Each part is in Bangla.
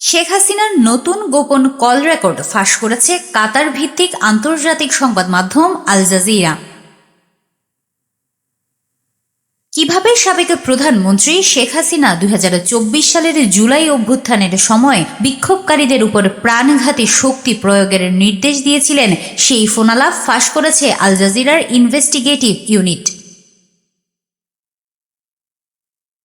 শেখ হাসিনার নতুন গোপন কল রেকর্ড ফাঁস করেছে কাতার ভিত্তিক আন্তর্জাতিক সংবাদ মাধ্যম আল জাজিরা। কীভাবে সাবেক প্রধানমন্ত্রী শেখ হাসিনা দুই হাজার চব্বিশ সালের জুলাই অভ্যুত্থানের সময় বিক্ষোভকারীদের উপর প্রাণঘাতী শক্তি প্রয়োগের নির্দেশ দিয়েছিলেন, সেই ফোনালাপ ফাঁস করেছে আল জাজিরার ইনভেস্টিগেটিভ ইউনিট।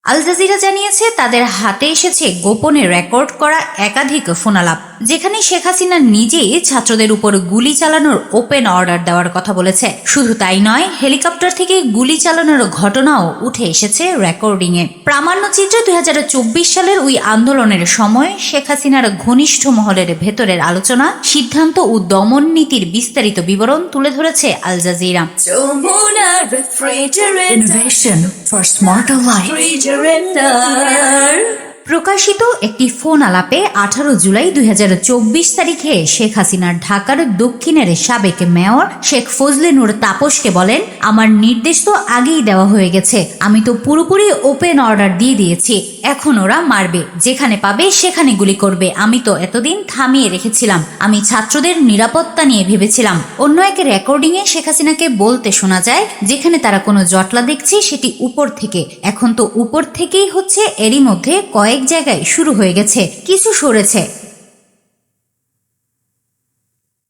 আল জাজিরা জানিয়েছে তাদের হাতে এসেছে গোপনে রেকর্ড করা একাধিক ফোনালাপ। যেখানে শেখ হাসিনা নিজেই ছাত্রদের উপর গুলি চালানোর ওপেন অর্ডার দেওয়ার কথা বলেছে শুধু তাই নয় হেলিকপ্টার থেকে গুলি চালানোর ঘটনাও উঠে এসেছে রেকর্ডিংয়ে প্রামাণ্যচিত্র দুই হাজার চব্বিশ সালের ওই আন্দোলনের সময় শেখ হাসিনার ঘনিষ্ঠ মহলের ভেতরের আলোচনা সিদ্ধান্ত ও দমন নীতির বিস্তারিত বিবরণ তুলে ধরেছে Al Jazeera. Innovation for smarter life. প্রকাশিত একটি ফোন আলাপে আঠারো জুলাই দুই তারিখে শেখ হাসিনার ঢাকার দক্ষিণের সাবেক মেয়র শেখ ফজলে নূর তাপসকে বলেন, আমার নির্দেশ তো আগেই দেওয়া হয়ে গেছে। আমি তো পুরোপুরি ওপেন অর্ডার দিয়ে দিয়েছি। এখন ওরা মারবে। যেখানে পাবে সেখানে গুলি করবে। আমি তো এতদিন থামিয়ে রেখেছিলাম। আমি ছাত্রদের নিরাপত্তা নিয়ে ভেবেছিলাম। অন্য এক রেকর্ডিংয়ে শেখ হাসিনাকে বলতে শোনা যায়, যেখানে তারা কোনো জটলা দেখছে সেটি উপর থেকে। এখন তো উপর থেকেই হচ্ছে, এরই মধ্যে কয়েক জায়গায় শুরু হয়ে গেছে, কিছু সরেছে।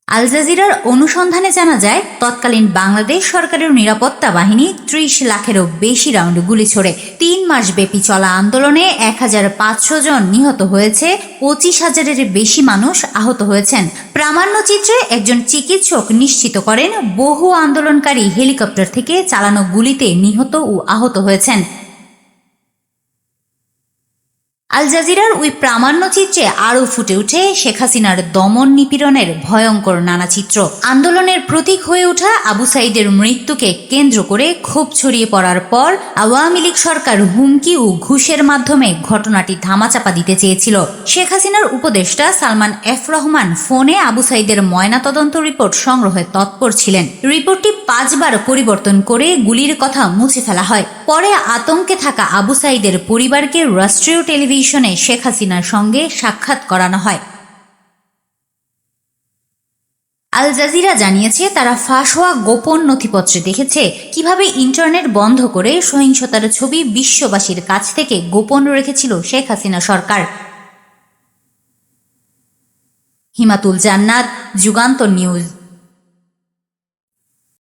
আল জাজিরার অনুসন্ধানে জানা যায়, তৎকালীন বাংলাদেশ সরকারের নিরাপত্তা বাহিনী ত্রিশ লাখেরও বেশি রাউন্ড গুলি ছোড়ে তিন মাস ব্যাপী চলা আন্দোলনে এক হাজার পাঁচশো জন নিহত হয়েছে, পঁচিশ হাজারের বেশি মানুষ আহত হয়েছেন। প্রামাণ্য চিত্রে একজন চিকিৎসক নিশ্চিত করেন, বহু আন্দোলনকারী হেলিকপ্টার থেকে চালানো গুলিতে নিহত ও আহত হয়েছেন। আল জাজিরার ওই প্রামাণ্যচিত্রে আরও ফুটে উঠে শেখ হাসিনার দমন নিপীড়নের ভয়ঙ্কর নানা চিত্র। আন্দোলনের প্রতীক হয়ে ওঠা আবু সাইদের মৃত্যুকে কেন্দ্র করে ক্ষোভ ছড়িয়ে পড়ার পর আওয়ামী লীগ সরকার হুমকি ও ঘুষের মাধ্যমে ঘটনাটি ধামাচাপা দিতে চেয়েছিল। শেখ হাসিনার উপদেষ্টা সালমান এফ রহমান ফোনে আবু সাইদের ময়নাতদন্ত রিপোর্ট সংগ্রহে তৎপর ছিলেন। রিপোর্টটি পাঁচবার পরিবর্তন করে গুলির কথা মুছে ফেলা হয়। পরে আতঙ্কে থাকা আবু সাইদের পরিবারকে রাষ্ট্রীয় টেলিভিশনে শেখ হাসিনার সঙ্গে সাক্ষাৎ করানো হয়। আল জাজিরা জানিয়েছে, তারা ফাঁস হওয়া গোপন নথিপত্রে দেখেছে কীভাবে ইন্টারনেট বন্ধ করে সহিংসতার ছবি বিশ্ববাসীর কাছ থেকে গোপন রেখেছিল শেখ হাসিনা সরকার। হিমাতুল জান্নাত, যুগান্তর নিউজ।